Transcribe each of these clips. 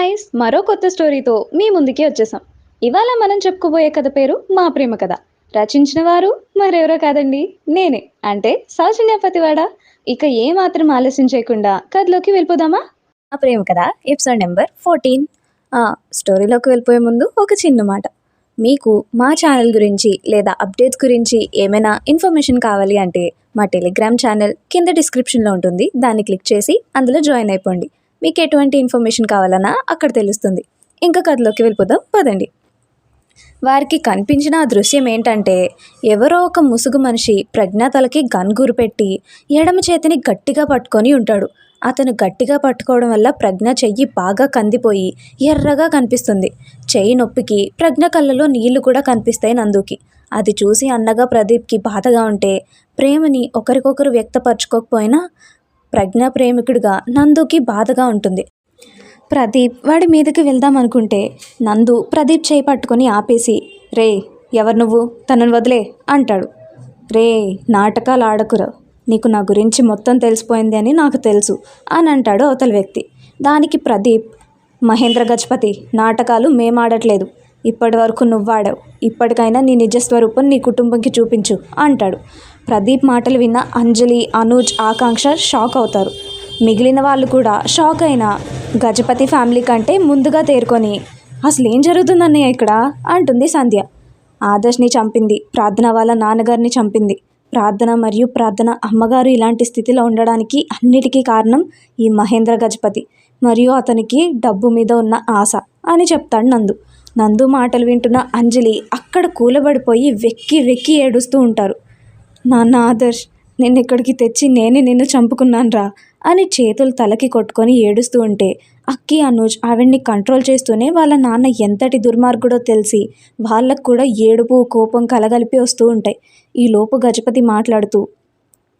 Guys మరో కొత్త స్టోరీతో మీ ముందుకి వచ్చేసాం. ఇవాళ మనం చెప్పుకోబోయే కథ పేరు మా ప్రేమ కథ. రచించిన వారు మరెవరో కాదండి నేనే. అంటే సౌజన్య పతివాడ? ఇక ఏ మాత్రం ఆలస్యం చేయకుండా కథలోకి వెళ్ళిపోదామా? మా ప్రేమ కదా ఎపిసోడ్ నెంబర్ ఫోర్టీన్. స్టోరీలోకి వెళ్ళిపోయే ముందు ఒక చిన్న మాట. మీకు మా ఛానల్ గురించి లేదా అప్డేట్స్ గురించి ఏమైనా ఇన్ఫర్మేషన్ కావాలి అంటే మా టెలిగ్రామ్ ఛానల్ కింద డిస్క్రిప్షన్లో ఉంటుంది దాన్ని క్లిక్ చేసి అందులో జాయిన్ అయిపోండి. మీకు ఎటువంటి ఇన్ఫర్మేషన్ కావాలన్నా అక్కడ తెలుస్తుంది. ఇంకా కథలోకి వెళ్ళిపోదాం పదండి. వారికి కనిపించిన ఆ దృశ్యం ఏంటంటే ఎవరో ఒక ముసుగు మనిషి ప్రజ్ఞాతలకి గన్ గురిపెట్టి ఎడమ చేతిని గట్టిగా పట్టుకొని ఉంటాడు. అతను గట్టిగా పట్టుకోవడం వల్ల ప్రజ్ఞ చెయ్యి బాగా కందిపోయి ఎర్రగా కనిపిస్తుంది. చెయ్యి నొప్పికి ప్రజ్ఞ కళ్ళలో నీళ్ళు కూడా కనిపిస్తాయి నందుకి. అది చూసి అన్నగా ప్రదీప్కి బాధగా ఉంటే ప్రేమని ఒకరికొకరు వ్యక్తపరచుకోకపోయినా ప్రజ్ఞా ప్రేమికుడిగా నందుకి బాధగా ఉంటుంది. ప్రదీప్ వాడి మీదకి వెళ్దాం అనుకుంటే నందు ప్రదీప్ చేయి పట్టుకొని ఆపేసి రే ఎవరు నువ్వు? తనను వదిలే అంటాడు. రే నాటకాలు ఆడకురా. నీకు నా గురించి మొత్తం తెలిసిపోయింది అని నాకు తెలుసు అని అంటాడు అవతల వ్యక్తి. దానికి ప్రదీప్ మహేంద్ర గజపతి నాటకాలు మేమాడట్లేదు. ఇప్పటి వరకు నువ్వాడావు. ఇప్పటికైనా నీ నిజస్వరూపం నీ కుటుంబంకి చూపించు అంటాడు. ప్రదీప్ మాటలు విన్న అంజలి అనూజ్ ఆకాంక్ష షాక్ అవుతారు. మిగిలిన వాళ్ళు కూడా షాక్ అయిన గజపతి ఫ్యామిలీ కంటే ముందుగా తేరుకొని అసలు ఏం జరుగుతుందన్నయ్య ఇక్కడ? అంటుంది సంధ్య. ఆదర్శ్ని చంపింది ప్రార్థన వాళ్ళ నాన్నగారిని చంపింది. ప్రార్థన మరియు ప్రార్థన అమ్మగారు ఇలాంటి స్థితిలో ఉండడానికి అన్నిటికీ కారణం ఈ మహేంద్ర గజపతి మరియు అతనికి డబ్బు మీద ఉన్న ఆశ. అని చెప్తాడు నందు. నందు మాటలు వింటున్న అంజలి అక్కడ కూలబడిపోయి వెక్కి వెక్కి ఏడుస్తూ ఉంటారు. నాన్న ఆదర్శ్ నేను ఇక్కడికి తెచ్చి నేనే నిన్ను చంపుకున్నాను రా అని చేతులు తలకి కొట్టుకొని ఏడుస్తూ ఉంటే అక్కి అనుజ్ ఆవిడ్ని కంట్రోల్ చేస్తూనే వాళ్ళ నాన్న ఎంతటి దుర్మార్గుడో తెలిసి వాళ్ళకు కూడా ఏడుపు కోపం కలగలిపి వస్తూ ఉంటాయి. ఈ లోపు గజపతి మాట్లాడుతూ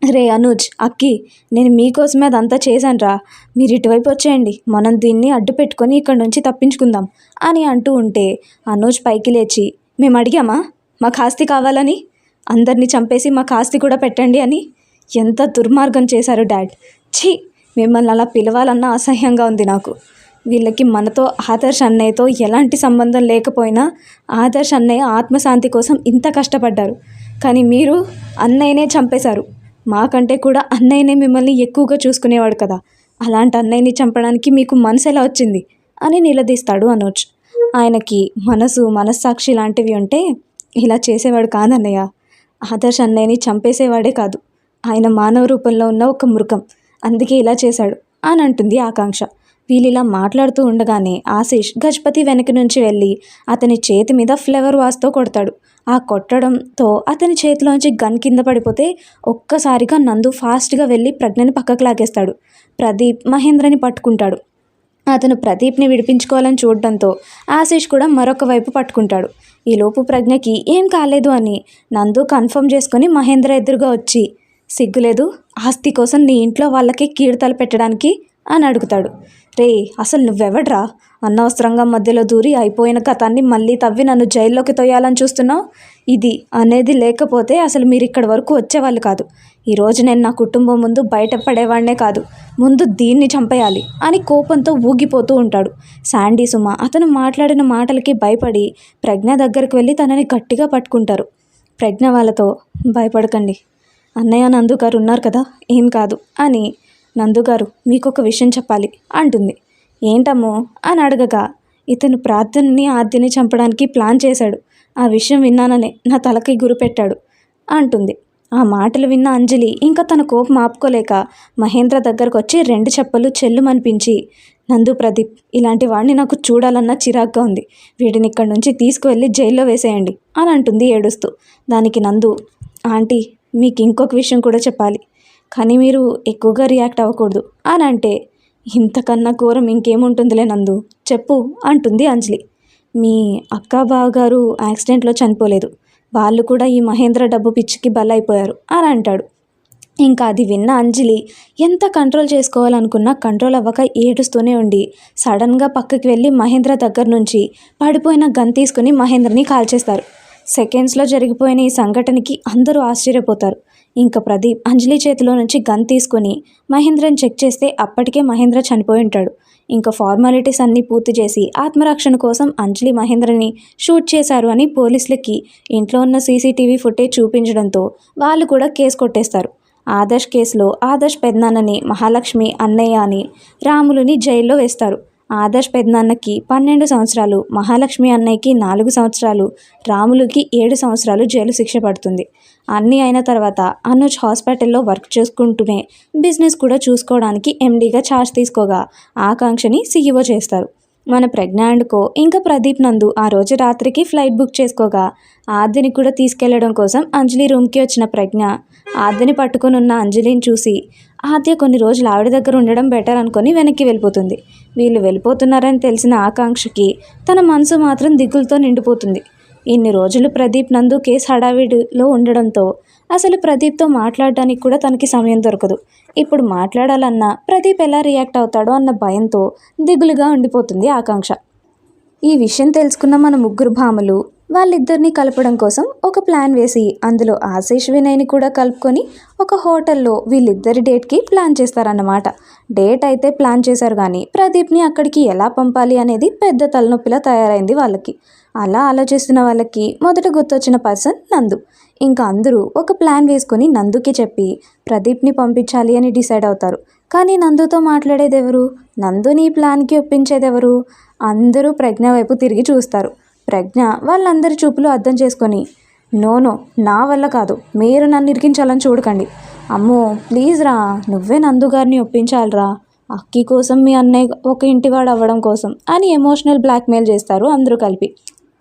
రే అనుజ్ అక్కి నేను మీకోసమే అదంతా చేశానురా. మీరు ఇటువైపు వచ్చేయండి. మనం దీన్ని అడ్డు పెట్టుకొని ఇక్కడ నుంచి తప్పించుకుందాం అని అంటూ ఉంటే అనుజ్ పైకి లేచి మేము అడిగామా? మాకు ఆస్తి కావాలని? అందరినీ చంపేసి మాకు ఆస్తి కూడా పెట్టండి అని? ఎంత దుర్మార్గం చేశారు డాడ్. ఛీ! మిమ్మల్ని అలా పిలవాలన్న అసహ్యంగా ఉంది నాకు. వీళ్ళకి మనతో ఆదర్శ్ అన్నయ్యతో ఎలాంటి సంబంధం లేకపోయినా ఆదర్శ్ అన్నయ్య ఆత్మశాంతి కోసం ఇంత కష్టపడ్డారు. కానీ మీరు అన్నయ్యనే చంపేశారు. మాకంటే కూడా అన్నయ్యనే మిమ్మల్ని ఎక్కువగా చూసుకునేవాడు కదా. అలాంటి అన్నయ్యని చంపడానికి మీకు మనసు ఎలా వచ్చింది? అని నిలదీస్తాడు అనోజ్. ఆయనకి మనసు మనస్సాక్షి లాంటివి ఉంటే ఇలా చేసేవాడు కాదన్నయ్య. ఆదర్శ్ అన్నయ్యని చంపేసేవాడే కాదు. ఆయన మానవ రూపంలో ఉన్న ఒక మృగం. అందుకే ఇలా చేశాడు అని అంటుంది ఆకాంక్ష. వీళ్ళిలా మాట్లాడుతూ ఉండగానే ఆశీష్ గజపతి వెనక నుంచి వెళ్ళి అతని చేతి మీద ఫ్లవర్ వాస్తో కొడతాడు. ఆ కొట్టడంతో అతని చేతిలోంచి గన్ కింద పడిపోతే ఒక్కసారిగా నందు ఫాస్ట్గా వెళ్ళి ప్రజ్ఞని పక్కకు లాగేస్తాడు. ప్రదీప్ మహేంద్రని పట్టుకుంటాడు. అతను ప్రదీప్ని విడిపించుకోవాలని చూడడంతో ఆశీష్ కూడా మరొక వైపు పట్టుకుంటాడు. ఈలోపు ప్రజ్ఞకి ఏం కాలేదు అని నందు కన్ఫర్మ్ చేసుకొని మహేంద్ర ఎదురుగా వచ్చి సిగ్గులేదు ఆస్తి కోసం నీ ఇంట్లో వాళ్ళకి కీడతలు పెట్టడానికి అని అడుగుతాడు. రే అసలు నువ్వెవడ్రా? అనవసరంగా మధ్యలో దూరి అయిపోయిన కథాన్ని మళ్ళీ తవ్వి నన్ను జైల్లోకి తోయాలని చూస్తున్నావు? ఇది అనేది లేకపోతే అసలు మీరు ఇక్కడి వరకు వచ్చేవాళ్ళు కాదు. ఈరోజు నేను నా కుటుంబం ముందు బయట పడేవాడినే కాదు. ముందు దీన్ని చంపేయాలి అని కోపంతో ఊగిపోతూ ఉంటాడు. శాండీ సుమ అతను మాట్లాడిన మాటలకి భయపడి ప్రజ్ఞ దగ్గరికి వెళ్ళి తనని గట్టిగా పట్టుకుంటారు. ప్రజ్ఞ వాళ్ళతో భయపడకండి. అన్నయ్య నందు గారు ఉన్నారు కదా? ఏం కాదు అని నందుగారు మీకొక మీకు ఒక విషయం చెప్పాలి. అంటుంది. ఏంటమ్మో? అని అడగగా ఇతను ప్రార్థనని ఆద్యని చంపడానికి ప్లాన్ చేశాడు. ఆ విషయం విన్నాననే నా తలకి గురిపెట్టాడు అంటుంది. ఆ మాటలు విన్న అంజలి ఇంకా తన కోపం ఆపుకోలేక మహేంద్ర దగ్గరకు వచ్చి రెండు చెప్పలు చెల్లుమనిపించి నందు ప్రదీప్ ఇలాంటి వాడిని నాకు చూడాలన్న చిరాగ్గా ఉంది. వీడిని ఇక్కడి నుంచి తీసుకువెళ్ళి జైల్లో వేసేయండి. అని అంటుంది ఏడుస్తూ. దానికి నందు ఆంటీ మీకు ఇంకొక విషయం కూడా చెప్పాలి. కానీ మీరు ఎక్కువగా రియాక్ట్ అవ్వకూడదు. అని అంటే ఇంతకన్నా ఘోరం ఇంకేముంటుందిలే నందు. చెప్పు అంటుంది అంజలి. మీ అక్క బావగారు యాక్సిడెంట్లో చనిపోలేదు. వాళ్ళు కూడా ఈ మహేంద్ర డబ్బు పిచ్చికి బలైపోయారు అని అంటాడు. ఇంకా అది విన్న అంజలి ఎంత కంట్రోల్ చేసుకోవాలనుకున్నా కంట్రోల్ అవ్వక ఏడుస్తూనే ఉండి సడన్గా పక్కకి వెళ్ళి మహేంద్ర దగ్గర నుంచి పడిపోయిన గన్ తీసుకుని మహేంద్రని కాల్చేస్తారు. సెకండ్స్లో జరిగిపోయిన ఈ సంఘటనకి అందరూ ఆశ్చర్యపోతారు. ఇంకా ప్రదీప్ అంజలి చేతిలో నుంచి గన్ తీసుకుని మహేంద్రని చెక్ చేస్తే అప్పటికే మహేంద్ర చనిపోయి ఉంటాడు. ఇంకా ఫార్మాలిటీస్ అన్నీ పూర్తి చేసి ఆత్మరక్షణ కోసం అంజలి మహేంద్రని షూట్ చేశారు అని పోలీసులకి ఇంట్లో ఉన్న సీసీటీవీ ఫుటేజ్ చూపించడంతో వాళ్ళు కూడా కేసు కొట్టేస్తారు. ఆదర్శ్ కేసులో ఆదర్శ్ పెద్దనాన్నని మహాలక్ష్మి అన్నయ్య అని రాములుని జైల్లో వేస్తారు. ఆదర్శ్ పెద్దనాన్నకి పన్నెండు సంవత్సరాలు మహాలక్ష్మి అన్నయ్యకి నాలుగు సంవత్సరాలు రాములుకి ఏడు సంవత్సరాలు జైలు శిక్ష పడుతుంది. అన్నీ అయిన తర్వాత అనుజ్ హాస్పిటల్లో వర్క్ చేసుకుంటూనే బిజినెస్ కూడా చూసుకోవడానికి ఎండీగా ఛార్జ్ తీసుకోగా ఆకాంక్షని సీఈఓ చేస్తారు. మన ప్రజ్ఞ అండ్కో ఇంకా ప్రదీప్ నందు ఆ రోజు రాత్రికి ఫ్లైట్ బుక్ చేసుకోగా ఆద్యని కూడా తీసుకెళ్ళడం కోసం అంజలి రూమ్కి వచ్చిన ప్రజ్ఞ ఆద్యని పట్టుకొని ఉన్న అంజలిని చూసి ఆద్య కొన్ని రోజులు ఆవిడ దగ్గర ఉండడం బెటర్ అనుకొని వెనక్కి వెళ్ళిపోతుంది. వీళ్ళు వెళ్ళిపోతున్నారని తెలిసిన ఆకాంక్షకి తన మనసు మాత్రం దిగులతో నిండిపోతుంది. ఇన్ని రోజులు ప్రదీప్ నందు కేసు హడావిడిలో ఉండడంతో అసలు ప్రదీప్తో మాట్లాడడానికి కూడా తనకి సమయం దొరకదు. ఇప్పుడు మాట్లాడాలన్నా ప్రదీప్ ఎలా రియాక్ట్ అవుతాడో అన్న భయంతో దిగులుగా ఉండిపోతుంది ఆకాంక్ష. ఈ విషయం తెలుసుకున్న మన ముగ్గురు భామలు వాళ్ళిద్దరిని కలపడం కోసం ఒక ప్లాన్ వేసి అందులో ఆశీష్ వినయ్ని కూడా కలుపుకొని ఒక హోటల్లో వీళ్ళిద్దరి డేట్కి ప్లాన్ చేస్తారన్నమాట. డేట్ అయితే ప్లాన్ చేశారు కానీ ప్రదీప్ని అక్కడికి ఎలా పంపాలి అనేది పెద్ద తలనొప్పిలా తయారైంది వాళ్ళకి. అలా ఆలోచిస్తున్న వాళ్ళకి మొదట గుర్తొచ్చిన పర్సన్ నందు. ఇంకా అందరూ ఒక ప్లాన్ వేసుకొని నందుకి చెప్పి ప్రదీప్ని పంపించాలి అని డిసైడ్ అవుతారు. కానీ నందుతో మాట్లాడేది ఎవరు నందుని ప్లాన్కి ఒప్పించేది ఎవరు అందరూ ప్రజ్ఞ వైపు తిరిగి చూస్తారు. ప్రజ్ఞ వాళ్ళందరి చూపులు అర్థం చేసుకొని నోనో నా వల్ల కాదు. మీరు నన్ను ఇరికించాలని చూడకండి. అమ్మో ప్లీజ్ రా. నువ్వే నందుగారిని ఒప్పించాలిరా. అక్కి కోసం మీ అన్నయ్య ఒక ఇంటివాడు అవ్వడం కోసం అని ఎమోషనల్ బ్లాక్మెయిల్ చేస్తారు అందరూ కలిపి.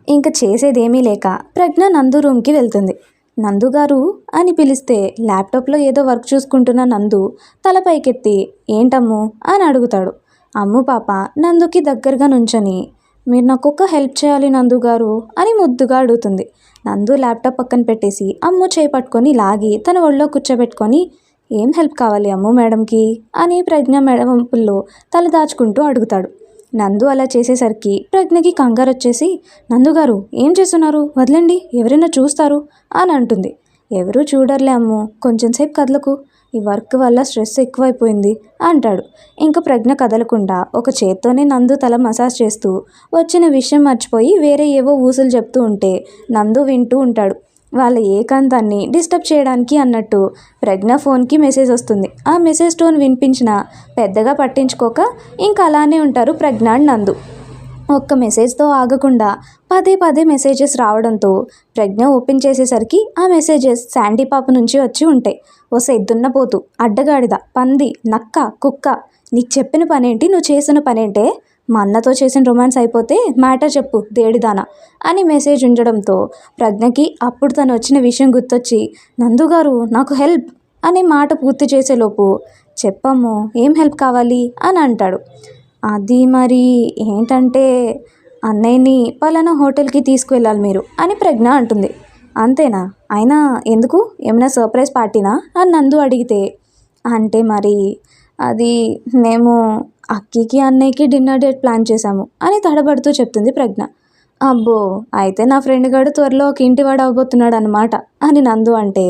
ఇంకా చేసేదేమీ లేక ప్రజ్ఞ నందు రూమ్కి వెళ్తుంది. నందు గారు అని పిలిస్తే ల్యాప్టాప్లో ఏదో వర్క్ చూసుకుంటున్న నందు తల పైకెత్తి ఏంటమ్ము? అని అడుగుతాడు. అమ్ము పాప నందుకి దగ్గరగా నుంచొని మీరు నాకు ఒక హెల్ప్ చేయాలి నందు గారు అని ముద్దుగా అడుగుతుంది. నందు ల్యాప్టాప్ పక్కన పెట్టేసి అమ్ము చేయి పట్టుకొని లాగి తన ఒళ్ళో కూర్చోబెట్టుకొని ఏం హెల్ప్ కావాలి అమ్ము మేడంకి? అని ప్రజ్ఞ మేడం వంపుల్లో తల దాచుకుంటూ అడుగుతాడు. నందు అలా చేసేసరికి ప్రజ్ఞకి కంగారు వచ్చేసి నందుగారు ఏం చేస్తున్నారు? వదలండి ఎవరైనా చూస్తారు? అని అంటుంది. ఎవరూ చూడర్లే అమ్ము కొంచెం సేపు కదలకు. ఈ వర్క్ వల్ల స్ట్రెస్ ఎక్కువైపోయింది అంటాడు. ఇంకా ప్రజ్ఞ కదలకుండా ఒక చేత్తోనే నందు తల మసాజ్ చేస్తూ వచ్చిన విషయం మర్చిపోయి వేరే ఏవో ఊసులు చెప్తూ ఉంటే నందు వింటూ ఉంటాడు. వాళ్ళ ఏకాంతాన్ని డిస్టర్బ్ చేయడానికి అన్నట్టు ప్రజ్ఞ ఫోన్కి మెసేజ్ వస్తుంది. ఆ మెసేజ్ టోన్ వినిపించిన పెద్దగా పట్టించుకోక ఇంకా అలానే ఉంటారు ప్రజ్ఞ నందు. ఒక్క మెసేజ్తో ఆగకుండా పదే పదే మెసేజెస్ రావడంతో ప్రజ్ఞ ఓపెన్ చేసేసరికి ఆ మెసేజెస్ శాండీ పాప నుంచి వచ్చి ఉంటాయి ఓ దున్నపోతు అడ్డగాడిద పంది నక్క కుక్క నీకు చెప్పిన పనేంటి నువ్వు చేసిన పనేంటే? మా అన్నతో చేసిన రొమాన్స్ అయిపోతే మ్యాటర్ చెప్పు దేడిదానా? అని మెసేజ్ ఉండడంతో ప్రజ్ఞకి అప్పుడు తను వచ్చిన విషయం గుర్తొచ్చి నందుగారు నాకు హెల్ప్ అనే మాట పూర్తి చేసేలోపు చెప్పమ్ము ఏం హెల్ప్ కావాలి? అని అంటాడు. అది మరి ఏంటంటే అన్నయ్యని పలానా హోటల్కి తీసుకువెళ్ళాలి మీరు అని ప్రజ్ఞ అంటుంది. అంతేనా? అయినా ఎందుకు? ఏమైనా సర్ప్రైజ్ పార్టీనా? అని నందు అడిగితే అంటే మరి అది మేము అక్కికి అన్నయ్యకి డిన్నర్ డేట్ ప్లాన్ చేశాము అని తడబడుతూ చెప్తుంది ప్రజ్ఞ. అబ్బో అయితే నా ఫ్రెండ్ గారు త్వరలో ఒక ఇంటివాడు అవబోతున్నాడు అనమాట అని నందు అంటే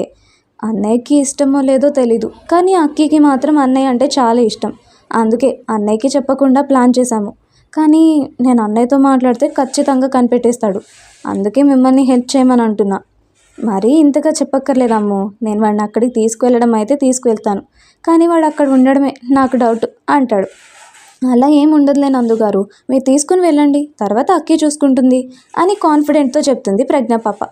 అన్నయ్యకి ఇష్టమో లేదో తెలీదు కానీ అక్కికి మాత్రం అన్నయ్య అంటే చాలా ఇష్టం. అందుకే అన్నయ్యకి చెప్పకుండా ప్లాన్ చేశాము. కానీ నేను అన్నయ్యతో మాట్లాడితే ఖచ్చితంగా కనిపెట్టేస్తాడు. అందుకే మిమ్మల్ని హెల్ప్ చేయమని అంటున్నా. మరీ ఇంతగా చెప్పక్కర్లేదమ్ము. నేను వాడిని అక్కడికి తీసుకువెళ్ళడం అయితే తీసుకువెళ్తాను. కానీ వాడు అక్కడ ఉండడమే నాకు డౌట్ అంటాడు. అలా ఏం ఉండదులే నందుగారు మీరు తీసుకుని వెళ్ళండి. తర్వాత అక్కి చూసుకుంటుంది అని కాన్ఫిడెంట్తో చెప్తుంది ప్రజ్ఞ పాప.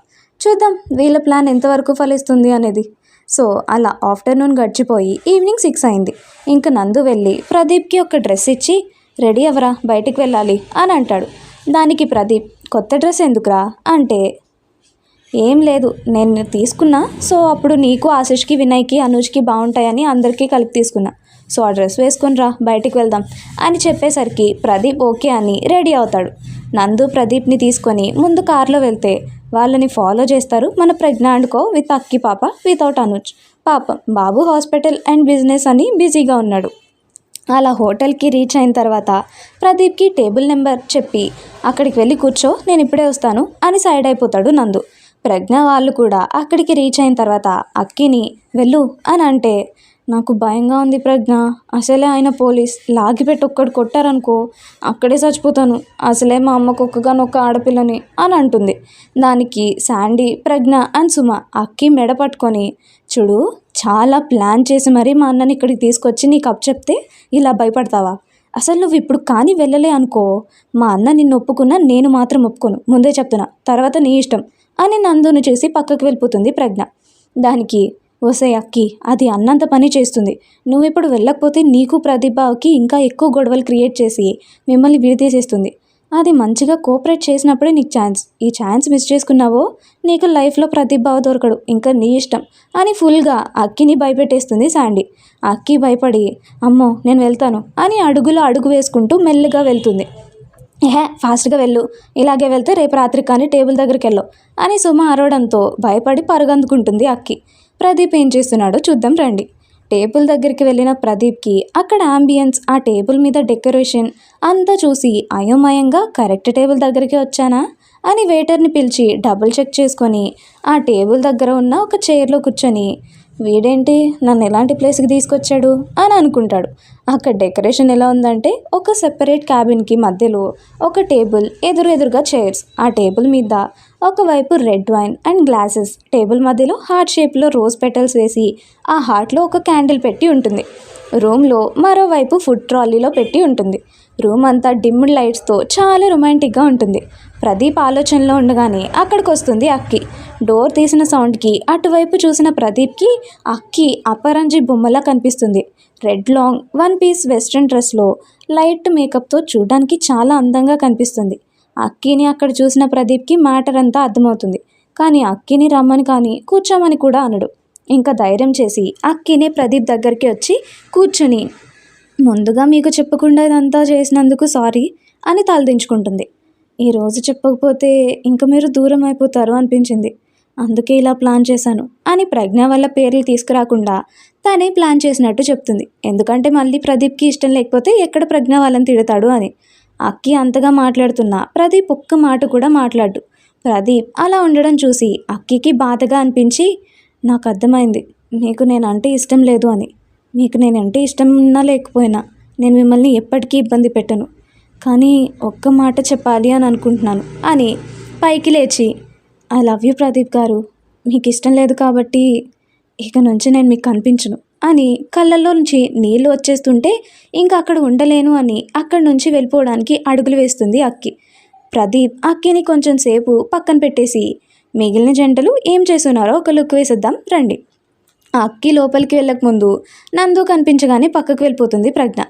చూద్దాం వీళ్ళ ప్లాన్ ఎంతవరకు ఫలిస్తుంది అనేది. సో అలా ఆఫ్టర్నూన్ గడిచిపోయి ఈవినింగ్ సిక్స్ అయింది. ఇంక నందు వెళ్ళి ప్రదీప్కి ఒక డ్రెస్ ఇచ్చి రెడీ అవరా బయటికి వెళ్ళాలి అని అంటాడు. దానికి ప్రదీప్ కొత్త డ్రెస్ ఎందుకురా? అంటే ఏం లేదు నేను తీసుకున్నా సో అప్పుడు నీకు ఆశిష్కి వినయ్కి అనుజ్కి బాగుంటాయని అందరికీ కలిపి తీసుకున్నా. సో ఆ డ్రెస్ వేసుకుని రా బయటికి వెళ్దాం అని చెప్పేసరికి ప్రదీప్ ఓకే అని రెడీ అవుతాడు. నందు ప్రదీప్ని తీసుకొని ముందు కారులో వెళ్తే వాళ్ళని ఫాలో చేస్తారు మన ప్రజ్ఞాండ్కో విత్ అక్కి పాప వితౌట్ అనుజ్. పాపం బాబు హాస్పిటల్ అండ్ బిజినెస్ అని బిజీగా ఉన్నాడు. అలా హోటల్కి రీచ్ అయిన తర్వాత ప్రదీప్కి టేబుల్ నెంబర్ చెప్పి అక్కడికి వెళ్ళి కూర్చో నేను ఇప్పుడే వస్తాను అని సైడ్ అయిపోతాడు నందు. ప్రజ్ఞ వాళ్ళు కూడా అక్కడికి రీచ్ అయిన తర్వాత అక్కిని వెళ్ళు అని అంటే నాకు భయంగా ఉంది ప్రజ్ఞ. అసలే ఆయన పోలీస్. లాగిపెట్టి ఒక్కడు కొట్టారనుకో అక్కడే చచ్చిపోతాను. అసలే మా అమ్మకు ఒక్కగానొక్క ఆడపిల్లని అని అంటుంది. దానికి శాండీ ప్రజ్ఞ అండ్ సుమ అక్కి మెడ పట్టుకొని చూడు చాలా ప్లాన్ చేసి మరీ మా అన్నని ఇక్కడికి తీసుకొచ్చి నీకు అప్ చెప్తే ఇలా భయపడతావా? అసలు నువ్వు ఇప్పుడు కానీ వెళ్ళలే అనుకో. మా అన్న నిన్ను ఒప్పుకున్నా నేను మాత్రం ఒప్పుకోను. ముందే చెప్తున్నా. తర్వాత నీ ఇష్టం అని నందును చూసి పక్కకు వెళ్ళిపోతుంది ప్రజ్ఞ. దానికి ఓసే అక్కి అది అన్నంత పని చేస్తుంది. నువ్వు ఇప్పుడు వెళ్ళకపోతే నీకు ప్రతిభకి ఇంకా ఎక్కువ గొడవలు క్రియేట్ చేసి మిమ్మల్ని విడదీసేస్తుంది అది మంచిగా కోఆపరేట్ చేసినప్పుడే నీకు ఛాన్స్. ఈ ఛాన్స్ మిస్ చేసుకున్నావో నీకు లైఫ్లో ప్రతిభ దొరకడు ఇంకా నీ ఇష్టం అని ఫుల్గా అక్కిని భయపెట్టేస్తుంది శాండీ. అక్కి భయపడి అమ్మో నేను వెళ్తాను అని అడుగులో అడుగు వేసుకుంటూ మెల్లగా వెళ్తుంది. ఏహే ఫాస్ట్గా వెళ్ళు. ఇలాగే వెళ్తే రేపు రాత్రి కానీ టేబుల్ దగ్గరికి వెళ్ళు అని సుమ అరవడంతో భయపడి పరుగందుకుంటుంది అక్కి. ప్రదీప్ ఏం చేస్తున్నాడో చూద్దాం రండి. టేబుల్ దగ్గరికి వెళ్ళిన ప్రదీప్కి అక్కడ అంబియన్స్ ఆ టేబుల్ మీద డెకరేషన్ అంతా చూసి అయోమయంగా కరెక్ట్ టేబుల్ దగ్గరికి వచ్చానా? అని వెయిటర్ని పిలిచి డబుల్ చెక్ చేసుకొని ఆ టేబుల్ దగ్గర ఉన్న ఒక చైర్లో కూర్చొని వీడేంటి? నన్ను ఎలాంటి ప్లేస్కి తీసుకొచ్చాడు? అని అనుకుంటాడు. అక్కడ డెకరేషన్ ఎలా ఉందంటే ఒక సెపరేట్ క్యాబిన్కి మధ్యలో ఒక టేబుల్ ఎదురు ఎదురుగా చైర్స్. ఆ టేబుల్ మీద ఒకవైపు red wine and glasses. Table మధ్యలో హార్ట్ షేప్లో రోజ్ పెటల్స్ వేసి ఆ హార్ట్లో ఒక క్యాండిల్ పెట్టి ఉంటుంది. రూమ్లో మరోవైపు ఫుడ్ ట్రాలీలో పెట్టి ఉంటుంది. రూమ్ అంతా డిమ్డ్ లైట్స్తో చాలా రొమాంటిక్గా ఉంటుంది. ప్రదీప్ ఆలోచనలో ఉండగానే అక్కడికి వస్తుంది అక్కి. డోర్ తీసిన సౌండ్కి అటువైపు చూసిన ప్రదీప్కి అక్కి అపరంజి బొమ్మలా కనిపిస్తుంది. Red long one piece western డ్రెస్లో లైట్ మేకప్తో చూడడానికి చాలా అందంగా కనిపిస్తుంది. అక్కిని అక్కడ చూసిన ప్రదీప్కి మ్యాటర్ అంతా అర్థమవుతుంది. కానీ అక్కిని రమ్మని కానీ కూర్చోమని కూడా అనడు. ఇంకా ధైర్యం చేసి అక్కినే ప్రదీప్ దగ్గరికి వచ్చి కూర్చొని ముందుగా మీకు చెప్పకుండా ఇదంతా చేసినందుకు సారీ అని తలదించుకుంటుంది. ఈరోజు చెప్పకపోతే ఇంక మీరు దూరం అయిపోతారు అనిపించింది. అందుకే ఇలా ప్లాన్ చేశాను అని ప్రజ్ఞ వల్ల పేర్లు తీసుకురాకుండా తనే ప్లాన్ చేసినట్టు చెప్తుంది. ఎందుకంటే మళ్ళీ ప్రదీప్కి ఇష్టం లేకపోతే ఎక్కడ ప్రజ్ఞ వాళ్ళని తిడతాడు అని. అక్కి అంతగా మాట్లాడుతున్నా ప్రదీప్ ఒక్క మాట కూడా మాట్లాడు ప్రదీప్ అలా ఉండడం చూసి అక్కికి బాధగా అనిపించి నాకు అర్థమైంది. మీకు నేనంటే ఇష్టం లేదు అని. మీకు నేనంటే ఇష్టం ఉన్నా లేకపోయినా నేను మిమ్మల్ని ఎప్పటికీ ఇబ్బంది పెట్టను. కానీ ఒక్క మాట చెప్పాలి అని అనుకుంటున్నాను. అని పైకి లేచి ఐ లవ్ యూ ప్రదీప్ గారు. మీకు ఇష్టం లేదు కాబట్టి ఇక నుంచి నేను మీకు కనిపించను. అని కళ్ళల్లో నుంచి నీళ్ళు వచ్చేస్తుంటే ఇంకా అక్కడ ఉండలేను అని అక్కడి నుంచి వెళ్ళిపోవడానికి అడుగులు వేస్తుంది అక్కి. ప్రదీప్ అక్కిని కొంచెం సేపు పక్కన పెట్టేసి మిగిలిన జంటలు ఏం చేస్తున్నారో ఒక లుక్ వేసేద్దాం రండి. ఆ అక్కి లోపలికి వెళ్ళకముందు నందు కనిపించగానే పక్కకు వెళ్ళిపోతుంది ప్రజ్ఞ.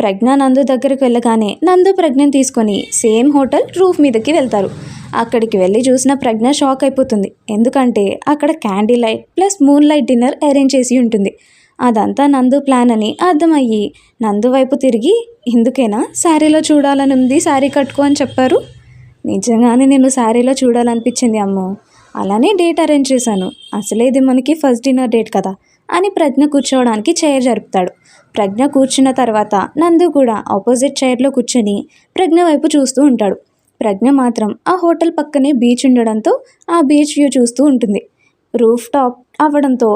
ప్రజ్ఞ నందు దగ్గరికి వెళ్ళగానే నందు ప్రజ్ఞను తీసుకొని సేమ్ హోటల్ రూఫ్ మీదకి వెళ్తారు. అక్కడికి వెళ్ళి చూసిన ప్రజ్ఞ షాక్ అయిపోతుంది. ఎందుకంటే అక్కడ candy light plus moonlight dinner arrange చేసి ఉంటుంది. అదంతా నందు ప్లాన్ అని అర్థమయ్యి నందు వైపు తిరిగి ఎందుకైనా? శారీలో చూడాలని ఉంది శారీ కట్టుకో అని చెప్పారు. నిజంగానే నేను శారీలో చూడాలనిపించింది అమ్మో. అలానే డేట్ అరేంజ్ చేశాను. అసలే ఇది మనకి ఫస్ట్ డిన్నర్ డేట్ కదా అని ప్రజ్ఞ కూర్చోవడానికి చైర్ జరుపుతాడు. ప్రజ్ఞ కూర్చున్న తర్వాత నందు కూడా ఆపోజిట్ చైర్లో కూర్చొని ప్రజ్ఞ వైపు చూస్తూ ఉంటాడు. ప్రజ్ఞ మాత్రం ఆ హోటల్ పక్కనే బీచ్ ఉండడంతో ఆ బీచ్ వ్యూ చూస్తూ ఉంటుంది. రూఫ్ టాప్ అవ్వడంతో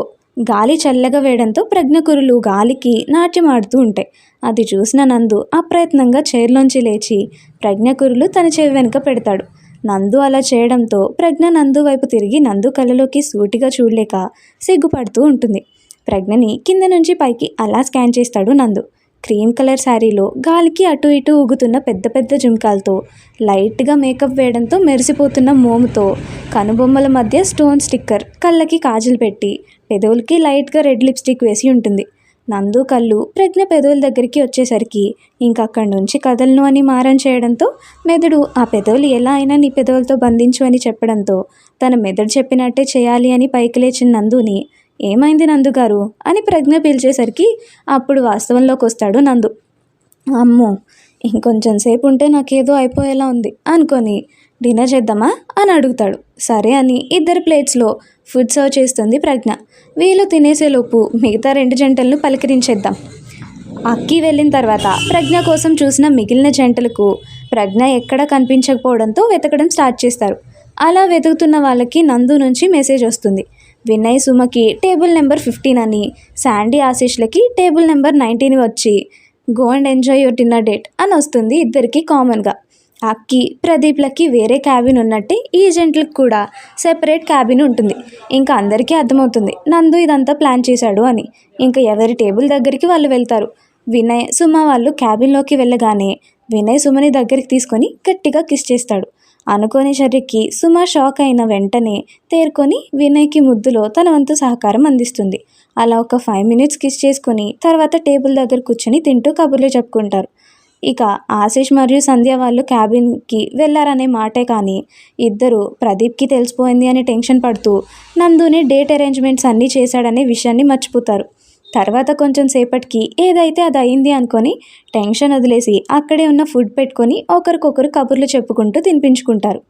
గాలి చల్లగా వేయడంతో ప్రజ్ఞకురులు గాలికి నాట్యం ఆడుతూ ఉంటాయి. అది చూసిన నందు అప్రయత్నంగా చైర్లోంచి లేచి ప్రజ్ఞకురులు తన చెవి వెనుక పెడతాడు. నందు అలా చేయడంతో ప్రజ్ఞ నందు వైపు తిరిగి నందు కళ్ళలోకి సూటిగా చూడలేక సిగ్గుపడుతూ ఉంటుంది. ప్రజ్ఞని కింద నుంచి పైకి అలా స్కాన్ చేస్తాడు నందు. క్రీమ్ కలర్ శారీలో గాలికి అటు ఇటు ఊగుతున్న పెద్ద పెద్ద జుంకాలతో లైట్గా మేకప్ వేయడంతో మెరిసిపోతున్న మోముతో కనుబొమ్మల మధ్య స్టోన్ స్టిక్కర్ కళ్ళకి కాజులు పెట్టి పెదవులకి లైట్గా రెడ్ లిప్స్టిక్ వేసి ఉంటుంది. నందు కళ్ళు ప్రజ్ఞ పెదవుల దగ్గరికి వచ్చేసరికి ఇంక అక్కడి నుంచి కదలను అని మారం చేయడంతో మెదడు ఆ పెదవులు ఎలా అయినా నీ పెదవులతో బంధించు అని చెప్పడంతో తన మెదడు చెప్పినట్టే చేయాలి అని పైకి లేచిన నందుని ఏమైంది నందు గారు? అని ప్రజ్ఞ పిలిచేసరికి అప్పుడు వాస్తవంలోకి వస్తాడు నందు అమ్మో ఇంకొంచెం సేపు ఉంటే నాకేదో అయిపోయేలా ఉంది అనుకొని డిన్నర్ చేద్దామా? అని అడుగుతాడు సరే అని ఇద్దరు ప్లేట్స్లో ఫుడ్ సర్వ్ చేస్తుంది ప్రజ్ఞ. వీళ్ళు తినేసేలోపు మిగతా రెండు జంటలను పలకరించేద్దాం. అక్కి వెళ్ళిన తర్వాత ప్రజ్ఞ కోసం చూసిన మిగిలిన జంటలకు ప్రజ్ఞ ఎక్కడ కనిపించకపోవడంతో వెతకడం స్టార్ట్ చేస్తారు. అలా వెతుకుతున్న వాళ్ళకి నందు నుంచి మెసేజ్ వస్తుంది. వినయ్ సుమకి టేబుల్ నెంబర్ ఫిఫ్టీన్ అని శాండీ ఆశీష్లకి టేబుల్ నెంబర్ నైన్టీన్ వచ్చి go and enjoy your dinner date అని వస్తుంది ఇద్దరికి కామన్గా. అక్కి ప్రదీప్లకి వేరే క్యాబిన్ ఉన్నట్టే ఏజెంట్లకు కూడా సెపరేట్ క్యాబిన్ ఉంటుంది. ఇంకా అందరికీ అర్థమవుతుంది నందు ఇదంతా ప్లాన్ చేశాడు అని. ఇంకా ఎవరి టేబుల్ దగ్గరికి వాళ్ళు వెళ్తారు. వినయ్ సుమ వాళ్ళు క్యాబిన్లోకి వెళ్ళగానే వినయ్ సుమని దగ్గరికి తీసుకొని గట్టిగా కిస్ చేస్తాడు. అనుకోని చర్యకి సుమ షాక్ అయిన వెంటనే తేరుకొని వినయ్కి ముద్దులో తన వంతు సహకారం అందిస్తుంది. అలా ఒక ఫైవ్ మినిట్స్ కిస్ చేసుకొని తర్వాత టేబుల్ దగ్గర కూర్చొని తింటూ కబుర్లు చెప్పుకుంటారు. ఇక ఆశీష్ మరియు సంధ్య వాళ్ళు క్యాబిన్కి వెళ్ళారనే మాటే కానీ ఇద్దరు ప్రదీప్కి తెలిసిపోయింది అని టెన్షన్ పడుతూ నందుని డేట్ అరేంజ్మెంట్స్ అన్నీ చేశాడనే విషయాన్ని మర్చిపోతారు. తర్వాత కొంచెం సేపటికి ఏదైతే అది అయింది అనుకొని టెన్షన్ వదిలేసి అక్కడే ఉన్న ఫుడ్ పెట్టుకొని ఒకరికొకరు కబుర్లు చెప్పుకుంటూ తినిపించుకుంటారు.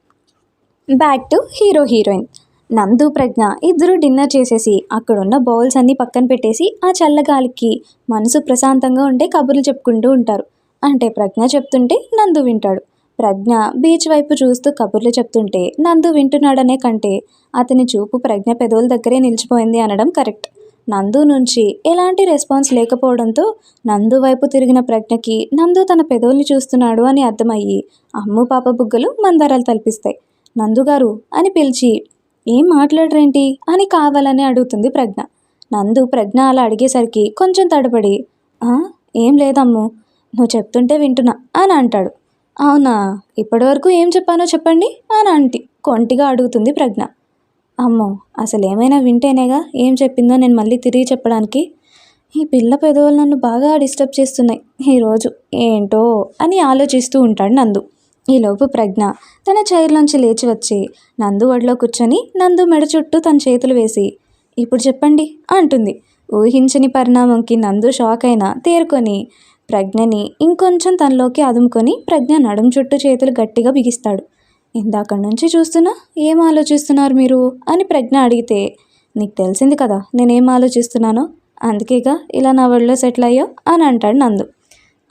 Back to hero heroine. Nandu Pragya ఇద్దరు డిన్నర్ చేసేసి అక్కడున్న బౌల్స్ అన్నీ పక్కన పెట్టేసి ఆ చల్లగాలికి మనసు ప్రశాంతంగా ఉండే కబుర్లు చెప్పుకుంటూ ఉంటారు. అంటే ప్రజ్ఞ చెప్తుంటే నందు వింటాడు. ప్రజ్ఞ బీచ్ వైపు చూస్తూ కబుర్లు చెప్తుంటే నందు వింటున్నాడనే కంటే అతని చూపు ప్రజ్ఞ పెదవుల దగ్గరే నిలిచిపోయింది అనడం కరెక్ట్. నందు నుంచి ఎలాంటి రెస్పాన్స్ లేకపోవడంతో నందు వైపు తిరిగిన ప్రజ్ఞకి నందు తన పెదవుల్ని చూస్తున్నాడు అని అర్థమయ్యి అమ్ము పాప బుగ్గలు మందారాలు తలపిస్తాయి. నందుగారు అని పిలిచి ఏం మాట్లాడరేంటి? అని కావాలని అడుగుతుంది ప్రజ్ఞ. నందు ప్రజ్ఞ అలా అడిగేసరికి కొంచెం తడబడి ఏం లేదమ్ము. నువ్వు చెప్తుంటే వింటున్నా అని అంటాడు. అవునా? ఇప్పటివరకు ఏం చెప్పానో చెప్పండి అని అంటి కొంటిగా అడుగుతుంది ప్రజ్ఞ. అమ్మో అసలు ఏమైనా వింటేనేగా ఏం చెప్పిందో నేను మళ్ళీ తిరిగి చెప్పడానికి. ఈ పిల్ల పెదవులు నన్ను బాగా డిస్టర్బ్ చేస్తున్నాయి. ఈరోజు ఏంటో అని ఆలోచిస్తూ ఉంటాడు నందు. ఈలోపు ప్రజ్ఞ తన చైర్లోంచి లేచి వచ్చి నందు ఒడిలో కూర్చొని నందు మెడ చుట్టూ తన చేతులు వేసి ఇప్పుడు చెప్పండి అంటుంది. ఊహించని పరిణామంకి నందు షాక్ అయినా తేరుకొని ప్రజ్ఞని ఇంకొంచెం తనలోకి అదుముకొని ప్రజ్ఞ నడుం చుట్టూ చేతులు గట్టిగా బిగిస్తాడు. ఇందాక నుంచి చూస్తున్నా ఏం ఆలోచిస్తున్నారు మీరు? అని ప్రజ్ఞ అడిగితే నీకు తెలిసింది కదా నేనేం ఆలోచిస్తున్నానో? అందుకేగా ఇలా నా ఒళ్ళో సెటిల్ అయ్యో? అని అంటాడు నందు.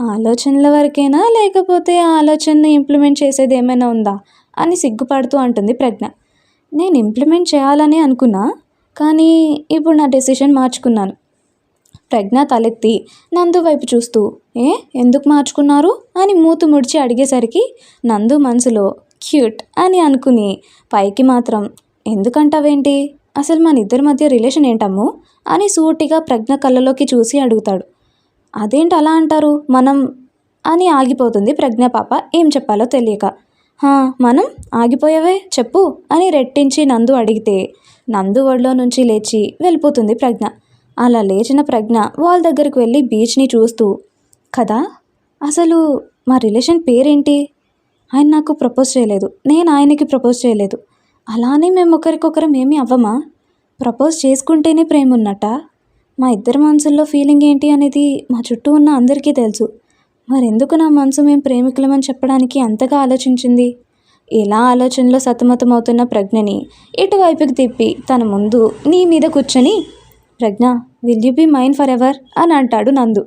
ఆలోచనల వరకేనా? లేకపోతే ఆ ఆలోచనని ఇంప్లిమెంట్ చేసేది ఏమైనా ఉందా? అని సిగ్గుపడుతూ అంటుంది ప్రజ్ఞ. నేను ఇంప్లిమెంట్ చేయాలని అనుకున్నా కానీ ఇప్పుడు నా డెసిషన్ మార్చుకున్నాను. ప్రజ్ఞ తలెత్తి నందు వైపు చూస్తూ ఏ ఎందుకు మార్చుకున్నారు? అని మూతు ముడిచి అడిగేసరికి నందు మనసులో క్యూట్ అని అనుకుని పైకి మాత్రం ఎందుకంటావేంటి? అసలు మన ఇద్దరి మధ్య రిలేషన్ ఏంటమ్ము? అని సూటిగా ప్రజ్ఞ కళ్ళలోకి చూసి అడుగుతాడు. అదేంటి అలా అంటారు? మనం అని ఆగిపోతుంది ప్రజ్ఞ పాప. ఏం చెప్పాలో తెలియక "హా, మనం ఆగిపోయావే చెప్పు అని రెట్టించి నందు అడిగితే నందు ఒడిలో నుంచి లేచి వెళ్ళిపోతుంది ప్రజ్ఞ. అలా లేచిన ప్రజ్ఞ వాళ్ళ దగ్గరికి వెళ్ళి బీచ్ని చూస్తూ కదా అసలు మా రిలేషన్ పేరేంటి? ఆయన నాకు ప్రపోజ్ చేయలేదు. నేను ఆయనకి ప్రపోజ్ చేయలేదు. అలానే మేము ఒకరికొకరం ఏమీ అవ్వమా? ప్రపోజ్ చేసుకుంటేనే ప్రేమ ఉన్నట్ట మా ఇద్దరి మనసుల్లో ఫీలింగ్ ఏంటి అనేది మా చుట్టూ ఉన్న అందరికీ తెలుసు. మరెందుకు నా మనసు మేము ప్రేమికులమని చెప్పడానికి అంతగా ఆలోచించింది? ఇలా ఆలోచనలో సతమతమవుతున్న ప్రజ్ఞని ఇటువైపుకి తిప్పి తన ముందు నీ మీద కూర్చొని Pragya will you be mind forever అని అంటాడు నందు.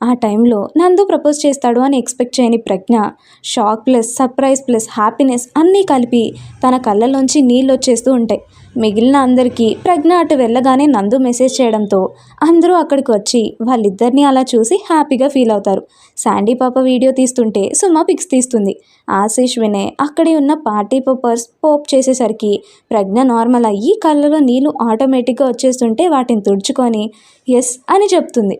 ఆ టైంలో నందు ప్రపోజ్ చేస్తాడు అని ఎక్స్పెక్ట్ చేయని Pragya shock plus surprise plus happiness అన్నీ కలిపి తన కళ్ళలోంచి నీళ్ళు వచ్చేస్తూ ఉంటాయి. మిగిలిన అందరికీ ప్రజ్ఞ అటు వెళ్ళగానే నందు మెసేజ్ చేయడంతో అందరూ అక్కడికి వచ్చి వాళ్ళిద్దరిని అలా చూసి హ్యాపీగా ఫీల్ అవుతారు. శాండీ పాప వీడియో తీస్తుంటే సుమ పిక్స్ తీస్తుంది. ఆశీష్ వినే అక్కడే ఉన్న పార్టీ పర్పర్స్ పోప్ చేసేసరికి ప్రజ్ఞ నార్మల్ అయ్యి కళ్ళలో నీళ్ళు ఆటోమేటిక్గా వచ్చేస్తుంటే వాటిని తుడుచుకొని ఎస్ అని చెప్తుంది.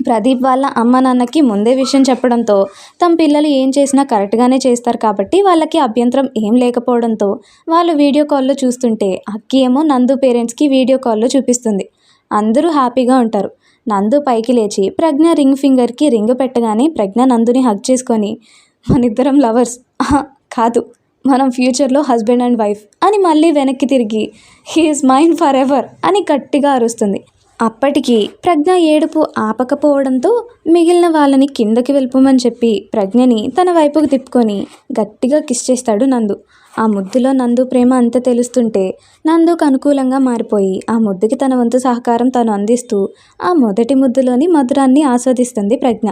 ప్రదీప్ వాళ్ళ అమ్మ నాన్నకి ముందే విషయం చెప్పడంతో తమ పిల్లలు ఏం చేసినా కరెక్ట్గానే చేస్తారు కాబట్టి వాళ్ళకి అభ్యంతరం ఏం లేకపోవడంతో వాళ్ళు వీడియో కాల్లో చూస్తుంటే అక్కి ఏమో నందు పేరెంట్స్కి వీడియో కాల్లో చూపిస్తుంది. అందరూ హ్యాపీగా ఉంటారు. నందు పైకి లేచి ప్రజ్ఞ రింగ్ ఫింగర్కి రింగ్ పెట్టగానే ప్రజ్ఞ నందుని హగ్ చేసుకొని మనిద్దరం లవర్స్. కాదు. మనం ఫ్యూచర్లో హస్బెండ్ అండ్ వైఫ్ అని మళ్ళీ వెనక్కి తిరిగి హీఈస్ మైండ్ ఫర్ ఎవర్ అని గట్టిగా అరుస్తుంది. అప్పటికి ప్రజ్ఞ ఏడుపు ఆపకపోవడంతో మిగిలిన వాళ్ళని కిందకి వెళ్ళిపోమని చెప్పి ప్రజ్ఞని తన వైపుకు తిప్పుకొని గట్టిగా కిస్ చేస్తాడు నందు. ఆ ముద్దులో నందు ప్రేమ అంత తెలుస్తుంటే నందుకు అనుకూలంగా మారిపోయి ఆ ముద్దుకి తన వంతు సహకారం తను అందిస్తూ ఆ మొదటి ముద్దులోని మధురాన్ని ఆస్వాదిస్తుంది ప్రజ్ఞ.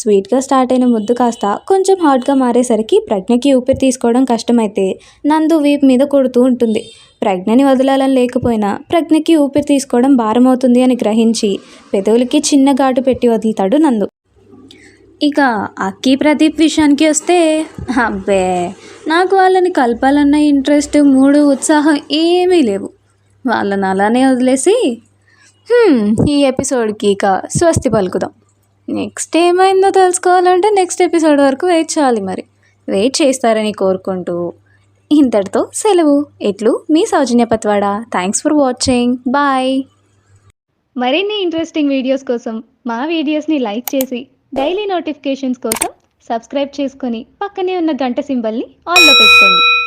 స్వీట్గా స్టార్ట్ అయిన ముద్దు కాస్త కొంచెం హాట్గా మారేసరికి ప్రజ్ఞకి ఊపిరి తీసుకోవడం కష్టమైతే నందు వీపు మీద కొడుతూ ఉంటుంది. ప్రజ్ఞని వదలాలని లేకపోయినా ప్రజ్ఞకి ఊపిరి తీసుకోవడం భారం అవుతుంది అని గ్రహించి పెదవులకి చిన్న ఘాటు పెట్టి వదులుతాడు నందు. ఇక అక్కి ప్రదీప్ విషయానికి వస్తే అబ్బే నాకు వాళ్ళని కలపాలన్న ఇంట్రెస్ట్ మూడు ఉత్సాహం ఏమీ లేవు. వాళ్ళని అలానే వదిలేసి ఈ ఎపిసోడ్కి ఇక స్వస్తి పలుకుదాం. నెక్స్ట్ ఏమైందో తెలుసుకోవాలంటే నెక్స్ట్ ఎపిసోడ్ వరకు వెయిట్ చేయాలి మరి. వెయిట్ చేస్తారని కోరుకుంటూ. ఇంతటితో సెలవు. ఎట్లు? మీ Soujanya Patwada. Thanks for watching bye మరిన్ని ఇంట్రెస్టింగ్ వీడియోస్ కోసం మా వీడియోస్ని లైక్ చేసి డైలీ నోటిఫికేషన్స్ కోసం సబ్స్క్రైబ్ చేసుకొని పక్కనే ఉన్న గంట సింబల్ని ఆన్లో పెట్టుకోండి.